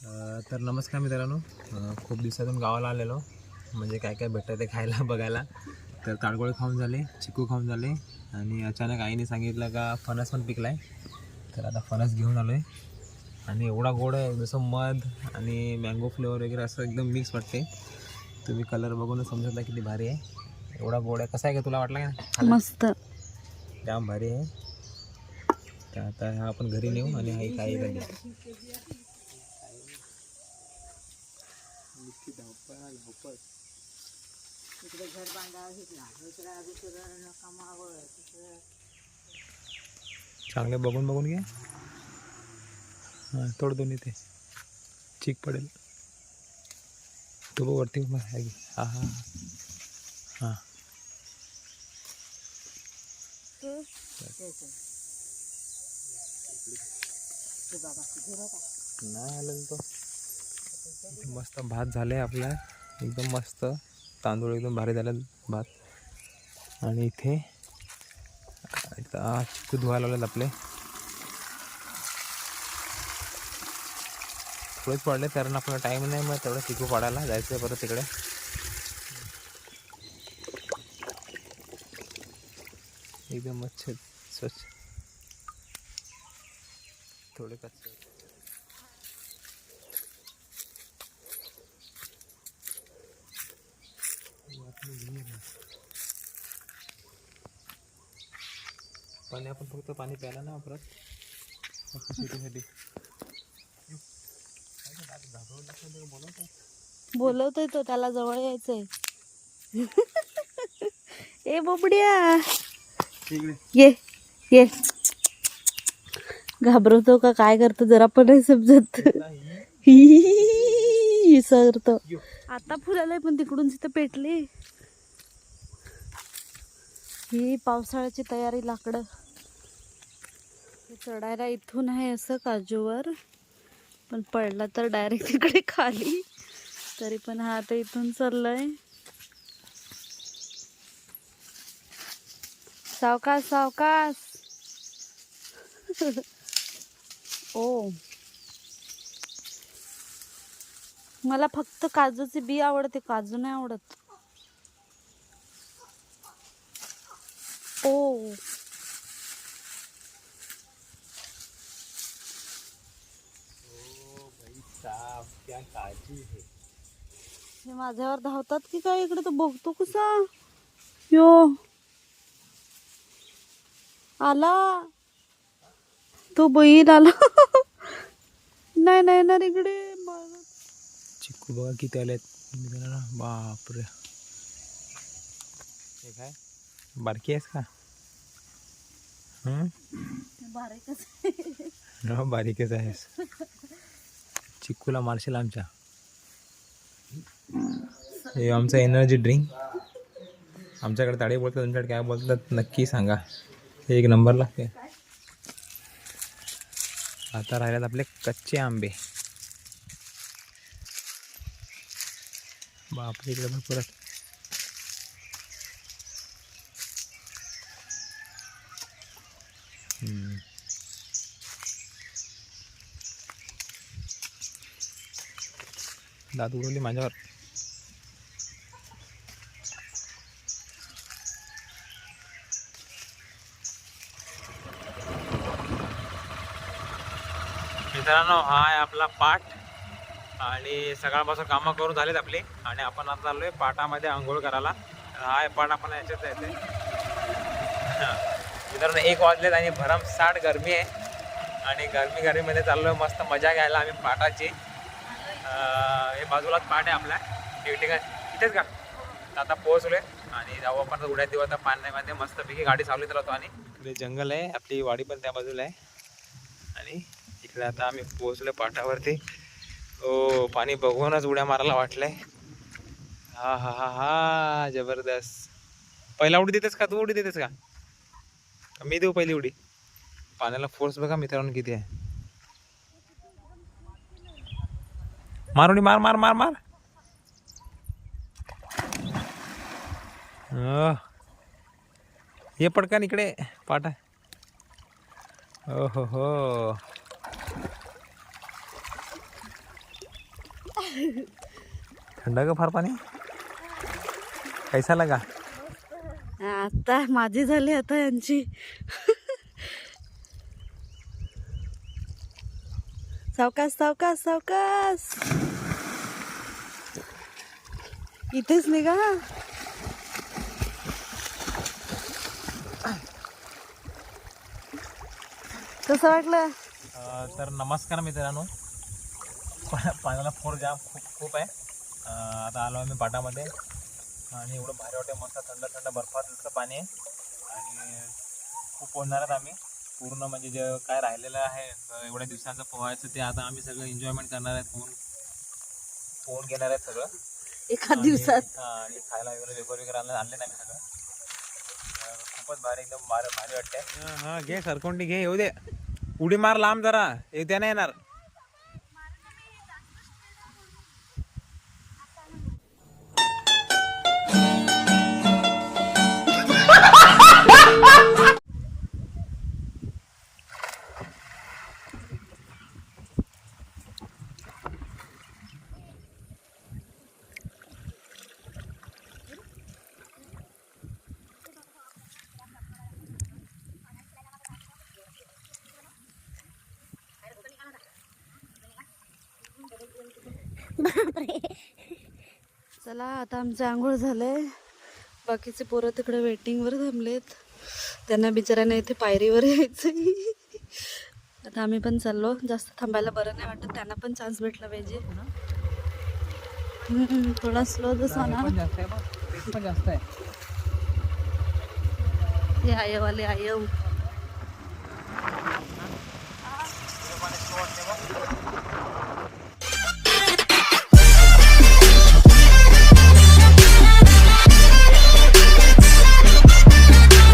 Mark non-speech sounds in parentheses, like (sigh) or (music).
तर नमस्कार मित्रांनो. खूप दिवसातून गावाला आलेलो. म्हणजे काय काय भेटतं ते खायला (laughs) बघायला. तर ताडगोळे खाऊन झाले चिकू खाऊन झाले. आणि अचानक आईने सांगितलं का फणस पण पिकला आहे तर आता फणस घेऊन आलो आहे आणि एवढा गोड आहे जसं मध आणि मँगो फ्लेवर वगैरे असं एकदम मिक्स वाटते. तुम्ही कलर बघूनच समजता किती भारी आहे. एवढा गोड आहे. कसा आहे का? तुला वाटला का? मस्त. जाम भारी आहे. तर आता हा आपण घरी नेऊ आणि हा एक आईला देऊ चांगले बघून बघून घे. हां तोड दोन्ही ते. चीक पडेल. तो बघ वरती उभा आहे की. हा हा हां. नाही आलं तो मस्त भात झाले आपला. एकदम मस्त. तांदूळ एकदम भारी झाले भात. आणि इथे चिकू धुवायला लावलेत आपले. थोडेच पडले कारण आपल्याला टाईम नाही मग तेवढं चिकू पाडायला. जायचं आहे परत तिकडे. एकदम मस्त स्वच्छ. थोडे कच्चे. पाणी आपण फक्त पाणी प्यायला ना परत. फक्त शेतीसाठी. बोलवतोय तो त्याला जवळ यायचंय. (laughs) ए बोबड्या. ये ये. घाबरवतो का? काय करतो? जरा पण नाही समजत. (laughs) सरतो आता फुलालंय पण तिकडून तिथं पेटले. ही पावसाळ्याची तयारी लाकडं. चढायला इथून आहे असं काजूवर. पण पडला तर डायरेक्ट तिकडे खाली. तरी पण हा आता इथून चाललाय. सावकाश सावकाश. ओ. मला फक्त काजूचे बी आवडते काजू नाही आवडत. ओ. हे माझ्यावर धावतात की काय? इकडे तो बघतो कसा. यो. आला. तो बैल आला. नाही नाही ना इकडे. चिक्कू बघा किती आलेत बापरे. हे काय? बारकी आहेस का? बारीकच आहेस. चिक्कूला मारशील आमच्या. हे आमचं एनर्जी ड्रिंक आमच्याकडे ताडे बोलतात तुमच्याकडे काय बोलतात नक्की सांगा. हे एक नंबर लागते. आता राहिल्यात आपले कच्चे आंबे. बापरे इकडे भरपूर आहेत. दात उडवली माझ्यावर. मित्रांनो हा आहे आपला पाठ. आणि सकाळपासून कामं करून झालेत आपली. आणि आपण आता चाललो आहे पाटामध्ये आंघोळ करायला. हा आहे पाठ आपण याच्यात येते मित्रांनो एक वाजलेत आणि भरमसाठ गरमी आहे. आणि गरमी गरमीमध्ये चाललो मस्त मजा घ्यायला आम्ही पाटाची हे बाजूलाच पाठ आहे आपला ठीक आहे. इथेच का? तर आता पोहोचलोय आणि जाऊ आपण उड्या देऊ आता पाण्यामध्ये मस्तपैकी गाडी चालवत राहतो आणि इकडे जंगल आहे. आपली वाडी पण त्या बाजूला आहे. आणि इकडे आता आम्ही पोहोचलो पाटावरती. हो पाणी बघूनच उड्या मारायला वाटलंय. हा हा हा हा जबरदस्त. पहिला उडी देतेस का? तू उडी देतेस का? का मी देऊ पहिली उडी. पाण्याला फोर्स बघा मित्रांनो किती आहे. मारुणी मार मार मार मार. अं. ये पटकन इकडे पाटा. ओ हो. हो थंड का फार पाणी. कैसा लगा. आता माझी झाली आता यांची. सावकास सावकास सावकास इथेच निघा कसं वाटलं? अ, तर नमस्कार मित्रांनो. पा- पाण्याला फोर जाम खूप खूप आहे. अ, आता आलो आम्ही पाटामध्ये आणि एवढं भारी वाटते मस्त थंड थंड बर्फातलं पाणी आहे. आणि खूप पोहणार आम्ही पूर्ण म्हणजे जे काय राहिलेलं आहे एवढ्या दिवसाचं पोहायचं ते आता आम्ही सगळं एन्जॉयमेंट करणार आहेत पोहून पोहून घेणार आहेत सगळं. एका दिवसात. हा, आणि खायला वगैरे वेगळं वगैरे आणलं आणले नाही सगळं. खूपच भारी एकदम भारी भारी वाटते हा घे सरकोंडी घे येऊ दे. उडी मार लांब जरा एक त्या नाही येणार. चला आता आमचे आंघोळ झाले बाकीचे पोरं तिकडे वेटिंगवर थांबलेत. त्यांना बिचाऱ्यांना इथे पायरीवर यायचं आता आम्ही पण चाललो. जास्त थांबायला बरं नाही वाटत. त्यांना पण चान्स भेटला पाहिजे. हम्म, थोडा स्लो जसा ना जास्त आहे. हे आयवाले आयव.